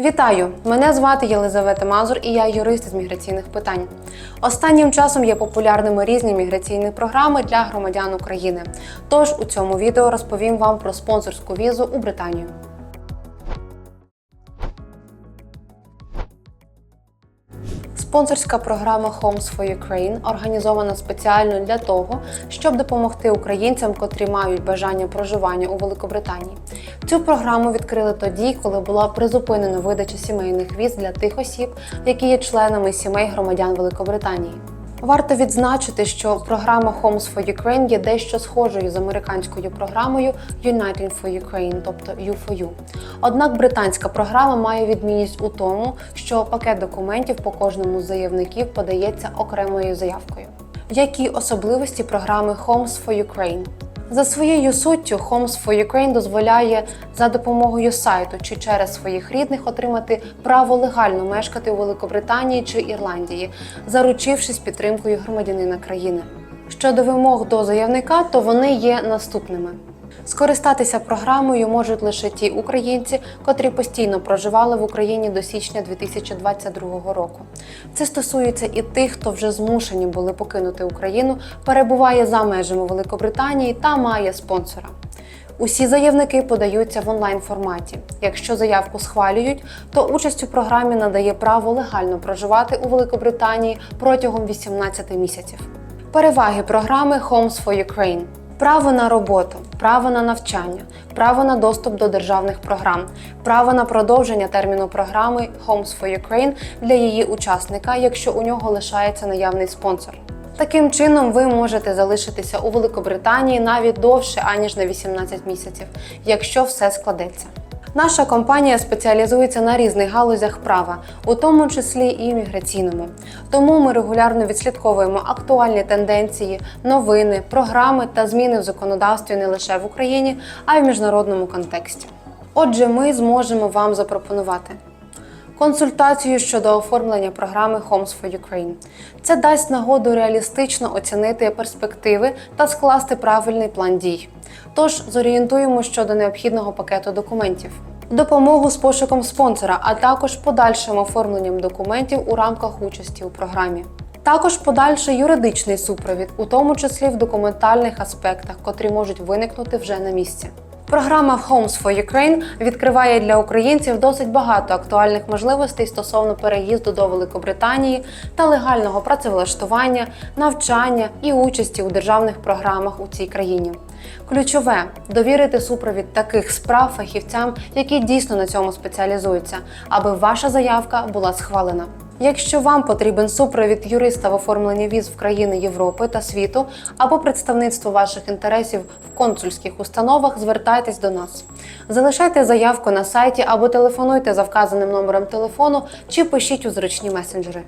Вітаю! Мене звати Єлизавета Мазур і я юрист з міграційних питань. Останнім часом є популярними різні міграційні програми для громадян України. Тож у цьому відео розповім вам про спонсорську візу у Британію. Спонсорська програма Homes for Ukraine організована спеціально для того, щоб допомогти українцям, котрі мають бажання проживання у Великобританії. Цю програму відкрили тоді, коли була призупинена видача сімейних віз для тих осіб, які є членами сімей громадян Великобританії. Варто відзначити, що програма Homes for Ukraine є дещо схожою з американською програмою Uniting for Ukraine, тобто U4U. Однак британська програма має відмінність у тому, що пакет документів по кожному з заявників подається окремою заявкою. Які особливості програми Homes for Ukraine? За своєю суттю, Homes for Ukraine дозволяє за допомогою сайту чи через своїх рідних отримати право легально мешкати у Великобританії чи Ірландії, заручившись підтримкою громадянина країни. Щодо вимог до заявника, то вони є наступними. Скористатися програмою можуть лише ті українці, котрі постійно проживали в Україні до січня 2022 року. Це стосується і тих, хто вже змушені були покинути Україну, перебуває за межами Великобританії та має спонсора. Усі заявники подаються в онлайн форматі. Якщо заявку схвалюють, то участь у програмі надає право легально проживати у Великобританії протягом 18 місяців. Переваги програми Homes for Ukraine Право на роботу, право на навчання, право на доступ до державних програм, право на продовження терміну програми Homes for Ukraine для її учасника, якщо у нього лишається наявний спонсор. Таким чином, ви можете залишитися у Великобританії навіть довше аніж на 18 місяців, якщо все складеться. Наша компанія спеціалізується на різних галузях права, у тому числі і міграційному. Тому ми регулярно відслідковуємо актуальні тенденції, новини, програми та зміни в законодавстві не лише в Україні, а й в міжнародному контексті. Отже, ми зможемо вам запропонувати консультацію щодо оформлення програми Homes for Ukraine. Це дасть нагоду реалістично оцінити перспективи та скласти правильний план дій. Тож зорієнтуємо щодо необхідного пакету документів. Допомогу з пошуком спонсора, а також подальшим оформленням документів у рамках участі у програмі. Також подальший юридичний супровід, у тому числі в документальних аспектах, котрі можуть виникнути вже на місці. Програма Homes for Ukraine відкриває для українців досить багато актуальних можливостей стосовно переїзду до Великобританії та легального працевлаштування, навчання і участі у державних програмах у цій країні. Ключове довірити супровід таких справ фахівцям, які дійсно на цьому спеціалізуються, аби ваша заявка була схвалена. Якщо вам потрібен супровід юриста в оформленні віз в країни Європи та світу або представництво ваших інтересів в консульських установах, звертайтесь до нас. Залишайте заявку на сайті або телефонуйте за вказаним номером телефону чи пишіть у зручні месенджери.